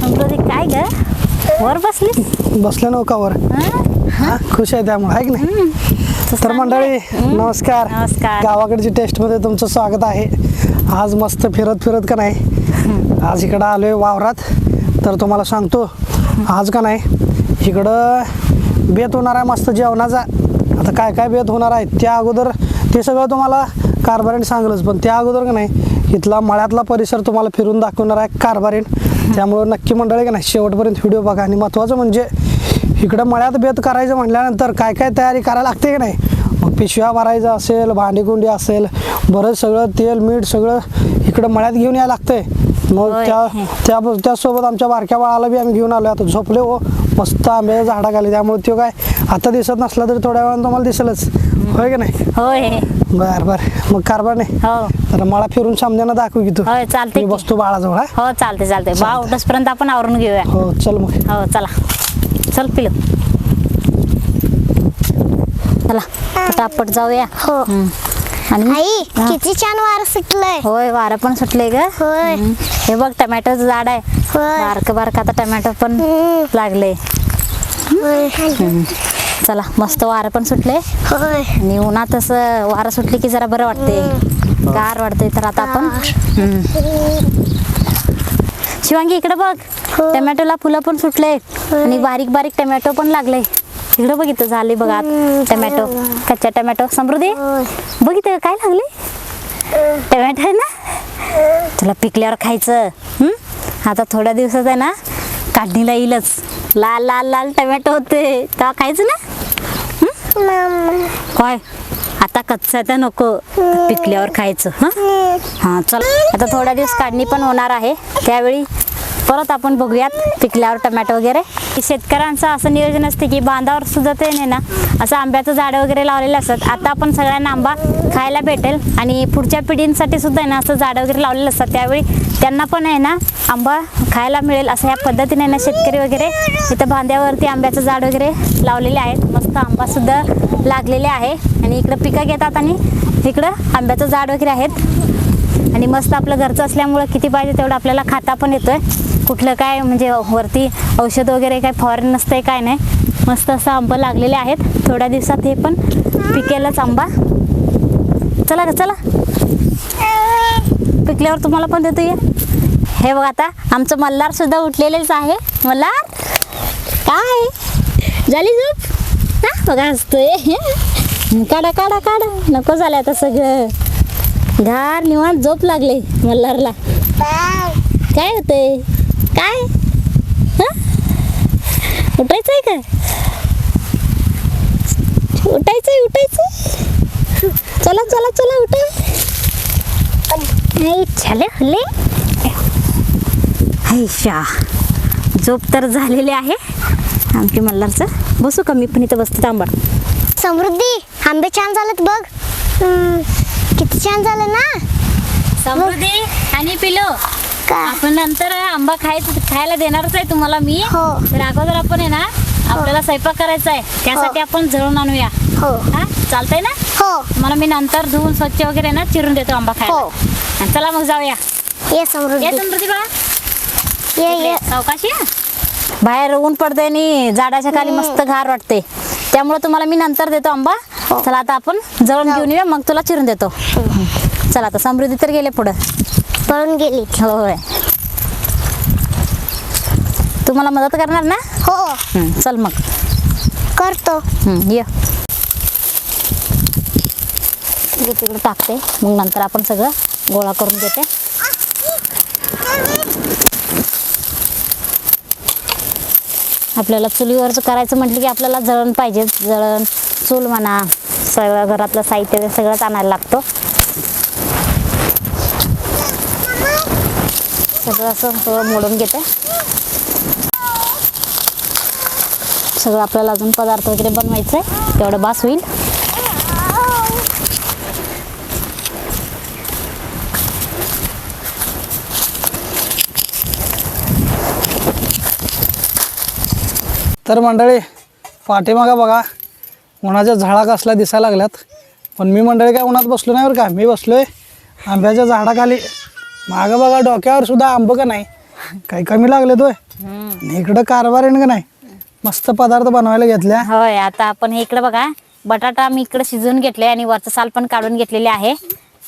समृद्धी काय ग? वर बसले नौकावर हं? हा, खुश आहे त्यामुळे आहे की नाही? तर मंडळी. नमस्कार. नमस्कार. गावाकडची टेस्टमध्ये तुमचं स्वागत आहे. आज मस्त फिरत फिरत का नाही? आज इकडं आलोय वावरात. तर तुम्हाला सांगतो आज का नाही इकडं बेत होणार आहे मस्त जेवणाचा. आता काय काय बेत होणार आहे? त्या अगोदर ते सगळं तुम्हाला कारभारीण सांगलंच पण त्या अगोदर का नाही इथला मळ्यातला परिसर तुम्हाला फिरून दाखवणार आहे कारभारीण त्यामुळं नक्की मंडळी का नाही शेवटपर्यंत व्हिडिओ बघा. आणि महत्त्वाचं म्हणजे इकडं मळ्यात बेत करायचं म्हटल्यानंतर काय काय तयारी करायला लागते की नाही? मग पिशव्या भरायचं असेल भांडीकुंडी असेल बरंच सगळं तेल मीठ सगळं इकडं मळ्यात घेऊन यायला लागतंय. मग. त्या त्या त्यासोबत आमच्या बारक्या बाळाला बी आम्ही घेऊन आलो आता झोपले हो. मस्त आंब्याच्या झाडा खाली त्यामुळे तो काय आता दिसत नसला तरी थोड्या वेळानं तुम्हाला दिसेलच. होय की नाही? होय. बर बर. मग कारभार नाही. हो. तर मला फिरून सामन्यानं दाखवू की तू. होय चालते मी. बसतो बाळाजवळ हा? हो चालते चालते बा उठसपर्यंत आपण आवरून घेऊया. हो चल मग. हो चला. चल पिलो. चला पटापट जाऊया. हो. हं. आणि? आई हा. किती छान वार सुटलंय. होय वारं पण सुटले ग. होय. हं. हे बघ टमॅटोचं झाड आहे. होय. बारक बारक आता टमॅटो पण हम्म. लागले होय. चला मस्त वारं पण सुटले. होय. आणि उन्हात असं वारं सुटले की जरा बरं वाटते गार वाटते तर आता आपण. हं. शिवांगी इकडे बघ. हो. टमॅटोला फुलं पण सुटले. आणि बारीक बारीक टमॅटो पण लागले. इकडे बघ इथं झाले बघ टमॅटो. झालं कच्चा टमॅटो. समृद्धी होय. बघ इथं काय लागले. टमॅटो आहे ना? तुला पिकल्यावर खायचं. हं? आता थोड्या दिवसात आहे ना काढणीला येईलच. लाल लाल लाल टमॅटो होते. तेव्हा खायचं ना? काय आता कच्चा तर नको पिकल्यावर खायचं हा? हां चल. आता थोड्या दिवस काढणी पण होणार आहे. त्यावेळी परत आपण बघूयात पिकल्यावर टमॅटो वगैरे. शेतकऱ्यांचं असं नियोजन असते की बांधावर सुद्धा ते नाही ना असं आंब्याचं झाडं वगैरे लावलेले असतात आता आपण सगळ्यांना आंबा खायला भेटेल आणि पुढच्या पिढींसाठी सुद्धा आहे ना असं झाडं वगैरे लावलेलं असतात त्यावेळी त्यांना पण आहे ना आंबा खायला मिळेल असं ह्या पद्धतीने ना शेतकरी वगैरे इथं बांध्यावरती आंब्याचं झाड वगैरे लावलेले आहेत. मस्त आंबा सुद्धा लागलेले आहे. आणि इकडं पिकं घेतात आणि इकडं आंब्याचं झाड वगैरे आहेत. आणि मस्त आपलं घरचं असल्यामुळं किती पाहिजे तेवढं आपल्याला खाता पण येतोय. कुठलं काय म्हणजे वरती औषध वगैरे काय फॉरेन नसतंय काय नाही. मस्त असं आंबा लागलेले आहेत. थोड्या दिवसात हे पण पिकेलच आंबा. चला ग चला. पिकल्यावर तुम्हाला पण देतो ये हे बघा आता आमचं मल्हार सुद्धा उठलेलेच आहे. मल्हार काय? झाली झोप? हा बघा असतोय. काढा काढा काढा. नको झालं आता सगळं. घार निवांत झोप लागले मल्हारला. काय होतंय? काय? उठायचंय का? उठायचंय उठायचंय. चला चला चला उठा. नाही हल्ले हैशा झोप तर झालेली आहे. आमची मल्हारचं. बसू का मी पण इथं बसते तांबा समृद्धी आंबे छान झालेत बघ. हम्म, किती छान झालं ना? समृद्धी आणि पिलो का? आपण नंतर आंबा खायचं खायला देणारच आहे तुम्हाला मी. हो. तर अगोदर आपण आहे ना आपल्याला स्वयंपाक करायचा आहे. त्यासाठी आपण जळून आणूया. हो. हा? चालतंय ना? हो. मला मी नंतर धुवून स्वच्छ वगैरे ना चिरून देतो आंबा खायला. हो. हा, चला मग जाऊया. ये ये समृद्धी समृद्धी बा ये ये. सावकाशी या. बाहेर ऊन पडते आणि झाडाच्या खाली मस्त गार वाटते. त्यामुळे तुम्हाला मी नंतर देतो आंबा. हो. चला आता आपण जळून घेऊन येऊया मग तुला चिरून देतो. चला आता समृद्धी तर गेले पुढं. पळून गेली. होय तुम्हाला मदत करणार ना? हो. चल मग. करतो. ये. मी तिकडे टाकते. मग नंतर आपण सगळं गोळा करून घेते. आपल्याला चुलीवरचं करायचं म्हटलं की आपल्याला जळण पाहिजे. जळण चूल म्हणा सगळं घरातलं साहित्य ते सगळंच आणायला लागतं. सगळं असं सगळं मोडून घेते. सगळं आपल्याला अजून पदार्थ वगैरे बनवायचं आहे तेवढं बास होईल. तर मंडळी पाठीमागा बघा. उन्हाच्या झळा कसल्या दिसायला लागल्यात. पण मी मंडळी काय उन्हात बसलो नाही बरं का? मी बसलोय आंब्याच्या झाडाखाली. मागं बघा डोक्यावर सुद्धा आंब का नाही? काही कमी लागले तोय आणि इकडं कारभार आहे का नाही? मस्त पदार्थ बनवायला घेतल्या. होय आता आपण हे इकडे बघा. बटाटा मी इकडे शिजवून घेतले आणि वरचं साल पण काढून घेतलेले आहे.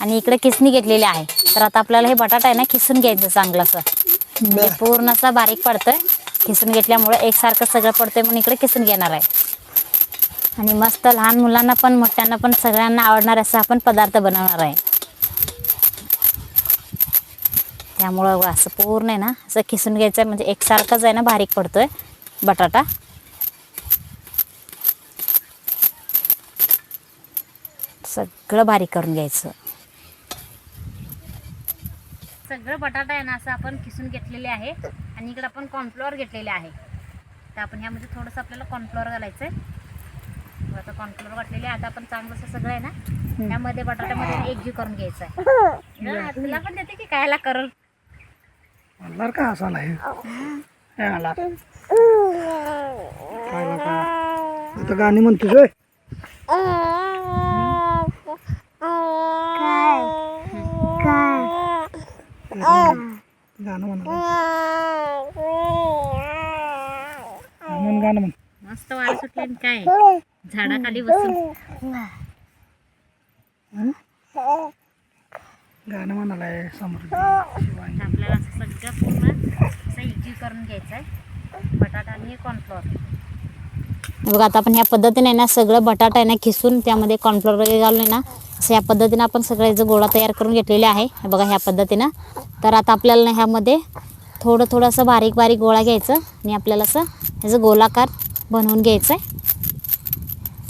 आणि इकडे किसणी घेतलेली आहे. तर आता आपल्याला हे बटाटा आहे ना खिसून घ्यायचं चांगलं असं. पूर्ण असं बारीक पडतंय. खिसून घेतल्यामुळं एकसारखं सगळं पडतंय म्हणून इकडे किसून घेणार आहे. आणि मस्त लहान मुलांना पण मोठ्यांना पण सगळ्यांना आवडणार असं आपण पदार्थ बनवणार आहे. त्यामुळं असं पूर्ण आहे ना असं खिसून घ्यायचं आहे म्हणजे एकसारखंच आहे ना बारीक पडतोय बटाटा. सगळं बारीक करून घ्यायचं. सगळं बटाटा आहे ना असं आपण खिसून घेतलेले आहे. आणि इकडे आपण कॉर्नफ्लॉवर घेतलेले आहे. तर आपण ह्यामध्ये थोडंसं आपल्याला कॉर्नफ्लॉवर घालायचं आहे आता कॉर्नफ्लॉवर आहे. आता आपण चांगलं असं सगळं आहे ना त्यामध्ये बटाट्यामध्ये एकजीव करून घ्यायचं आहे हा, तुला पण देते की कायला करल म्हणणार का असा नाही? हे? आता गाणी म्हणतोस गाणं म्हणा म्हण गाणं म्हण मस्त वाळ सुटले आणि काय? झाडाखाली बसून. गाणं म्हणालाय समृद्धी शिवानी तर आपल्याला असं सगळं पूर्ण असं एकजीव करून घ्यायचं आहे. बटाटा आणि कॉर्नफ्लोअर बघा आता आपण ह्या पद्धतीने ना सगळं बटाटा आहे ना खिसून त्यामध्ये कॉर्नफ्लोअर वगैरे घालून आहे ना असं ह्या पद्धतीनं आपण सगळं याचं गोळा तयार करून घेतलेले आहे हे बघा ह्या पद्धतीनं. तर आता आपल्याला ना ह्यामध्ये थोडं थोडं असं बारीक बारीक गोळा घ्यायचं. आणि आपल्याला असं ह्याचं गोलाकार बनवून घ्यायचं आहे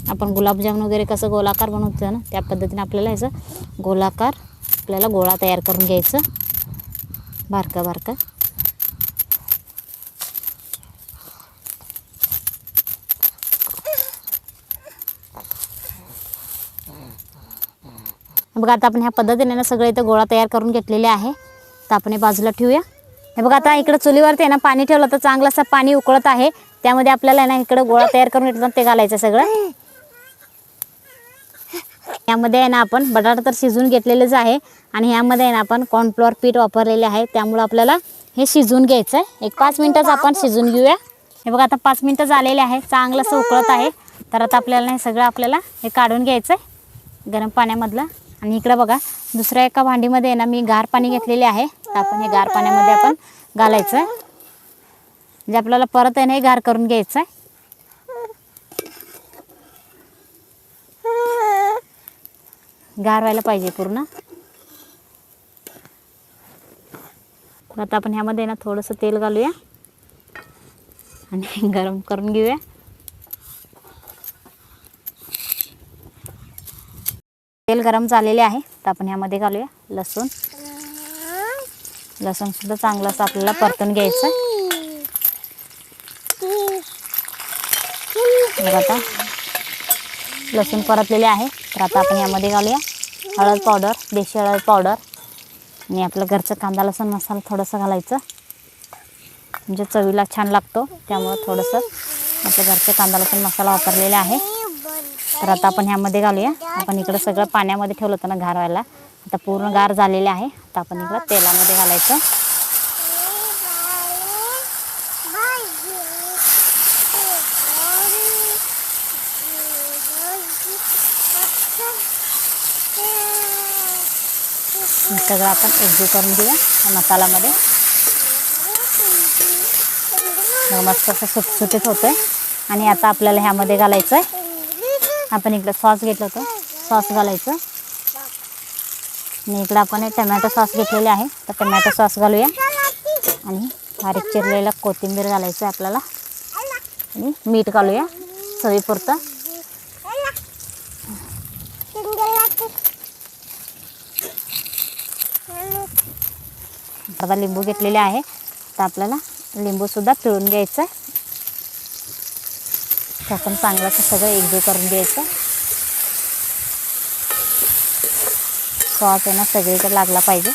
आपण गुलाबजामुन वगैरे कसं गोलाकार बनवतो ना त्या पद्धतीने आपल्याला ह्याचं गोलाकार आपल्याला गोळा तयार करून घ्यायचं. बारका बारका. बघा आता आपण ह्या पद्धतीने ना सगळे इथं गोळा तयार करून घेतलेले आहे. तर आपण हे बाजूला ठेवूया. हे बघा आता इकडं चुलीवरती आहे ना पाणी ठेवलं तर चांगलं असं पाणी उकळत आहे. त्यामध्ये आपल्याला आहे ना इकडं गोळा तयार करून घेतलं ते घालायचं सगळं. यामध्ये आहे ना आपण बटाटा तर शिजवून घेतलेलेच आहे. आणि ह्यामध्ये आहे ना आपण कॉर्नफ्लॉवर पीठ वापरलेले आहे. त्यामुळं आपल्याला हे शिजवून घ्यायचं आहे एक पाच मिनटंच आपण शिजवून घेऊया. हे बघा आता पाच मिनटं झालेले आहे. चांगलं असं उकळत आहे. तर आता आपल्याला हे सगळं आपल्याला हे काढून घ्यायचं आहे गरम पाण्यामधलं. आणि इकडं बघा दुसऱ्या एका भांडीमध्ये आहे ना मी गार पाणी घेतलेले आहे. तर आपण हे गार पाण्यामध्ये आपण घालायचं आहे म्हणजे आपल्याला परत आहे ना हे गार करून घ्यायचं आहे गार व्हायला पाहिजे पूर्ण. आता आपण ह्यामध्ये ना थोडंसं तेल घालूया. आणि गरम करून घेऊया. तेल गरम झालेले आहे. तर आपण ह्यामध्ये घालूया लसूण. लसूण सुद्धा चांगलं असं आपल्याला परतून घ्यायचं. बघा आता. लसूण परतलेले आहे. तर आता आपण यामध्ये घालूया. हळद पावडर देशी हळद पावडर. आणि आपलं घरचं कांदा लसूण मसाला थोडंसं घालायचं. म्हणजे चवीला छान लागतो. त्यामुळं थोडंसं आपलं घरचं कांदा लसूण मसाला वापरलेला आहे. तर आता आपण ह्यामध्ये घालूया. आपण इकडं सगळं पाण्यामध्ये ठेवलं होतं ना घारवायला आता पूर्ण गार झालेले आहे. आता आपण इकडं तेलामध्ये घालायचं. सगळं आपण एकजीव करून घेऊया मसाल्यामध्ये. मग मस्त असं सुटसुटीत होतं आहे आणि आता आपल्याला ह्यामध्ये घालायचं आहे आपण इकडं सॉस घेतलं होतं. सॉस घालायचं. आणि इकडं आपण टमॅटो सॉस घेतलेले आहे. तर टमॅटो सॉस घालूया. आणि बारीक चिरलेलं कोथिंबीर घालायचं आहे आपल्याला. आणि मीठ घालूया चवीपुरतं. अर्धा लिंबू घेतलेले आहे. तर आपल्याला लिंबूसुद्धा पिळून घ्यायचं आहे. ते आपण चांगलं सगळं एकजीव करून घ्यायचं सॉस आहे ना सगळीकडे लागला पाहिजे.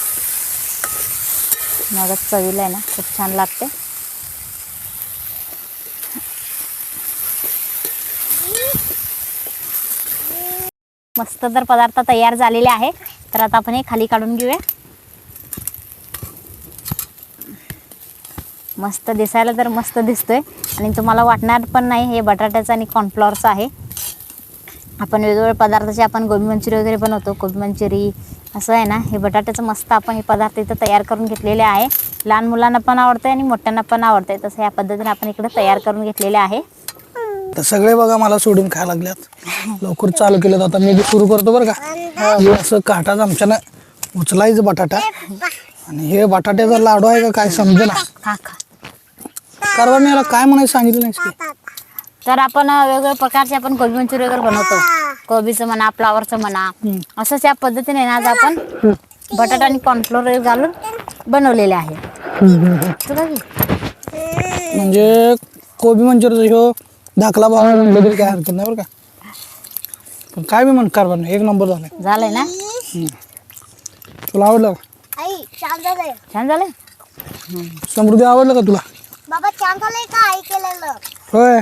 मगच चवीला आहे ना खूप छान लागते मस्त तर पदार्थ तयार झालेले आहे तर आता आपण हे खाली काढून घेऊया. मस्त दिसायला तर मस्त दिसतोय. आणि तुम्हाला वाटणार पण नाही हे बटाट्याचं आणि कॉर्नफ्लॉवरचं आहे. आपण वेगवेगळ्या पदार्थाचे आपण गोबी मंचुरी वगैरे बनवतो. गोबी मंचुरी असं आहे ना हे बटाट्याचं मस्त आपण हे पदार्थ इथं तयार करून घेतलेले आहे. लहान मुलांना पण आवडतंय आणि मोठ्यांना पण आवडतंय. तसं या पद्धतीने आपण इकडे तयार करून घेतलेले आहे. तर सगळे बघा मला सोडून खायला लागल्यात. लवकर चालू केलं आता मी बी सुरू करतो बरं का. हे असं काटाच आमच्यानं उचलायचं बटाटा. आणि हे बटाट्याचा लाडू आहे का काय खा खा. कारवाने याला काय म्हणायचं सांगितलं नाहीस की? तर आपण वेगवेगळ्या प्रकारचे आपण गोबी मंचुरी वगैरे बनवतो. कोबीचं म्हणा फ्लावरचं म्हणा असंच या पद्धतीने ना आज आपण बटाटा आणि कॉर्नफ्लोअर घालून बनवलेले आहे. की? म्हणजे कोबी मंचुरियन ह्यो दाखला भाव म्हणलं तरी काय हरकत नाही बरं का? पण काय बी म्हण कारभार एक नंबर झालाय. झालंय ना? तुला आवडलं का? आई छान झालंय. छान झालंय? समृद्धी आवडलं का तुला? बाबा छान झालंय का? आई केलेलं. होय.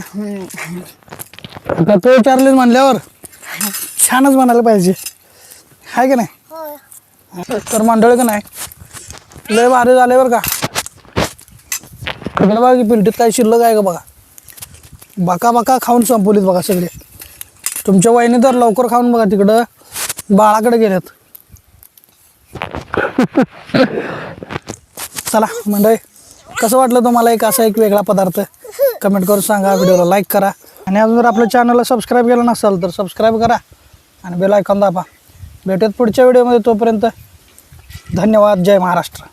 आता तो विचारलेच म्हणल्यावर छानच म्हणायला पाहिजे. आहे का नाही? तर मंडळी का नाही लय भारी झाले बरं का. बघा की पिलटीत काय शिल्लक आहे का बघा. बाका बाका खाऊन संपवलीत बघा सगळे. तुमच्या वहिनी तर लवकर खाऊन बघा तिकडं बाळाकडे गेलेत. चला मंडळी कसं वाटलं तुम्हाला एक असा एक वेगळा पदार्थ? कमेंट करून सांगा. व्हिडिओला लाईक करा. आणि अजून जर आपल्या चॅनलला सबस्क्राईब केलं नसेल तर सबस्क्राईब करा. आणि बेल ऐकून दाबा. भेटूयात पुढच्या व्हिडिओमध्ये तोपर्यंत. धन्यवाद. जय महाराष्ट्र.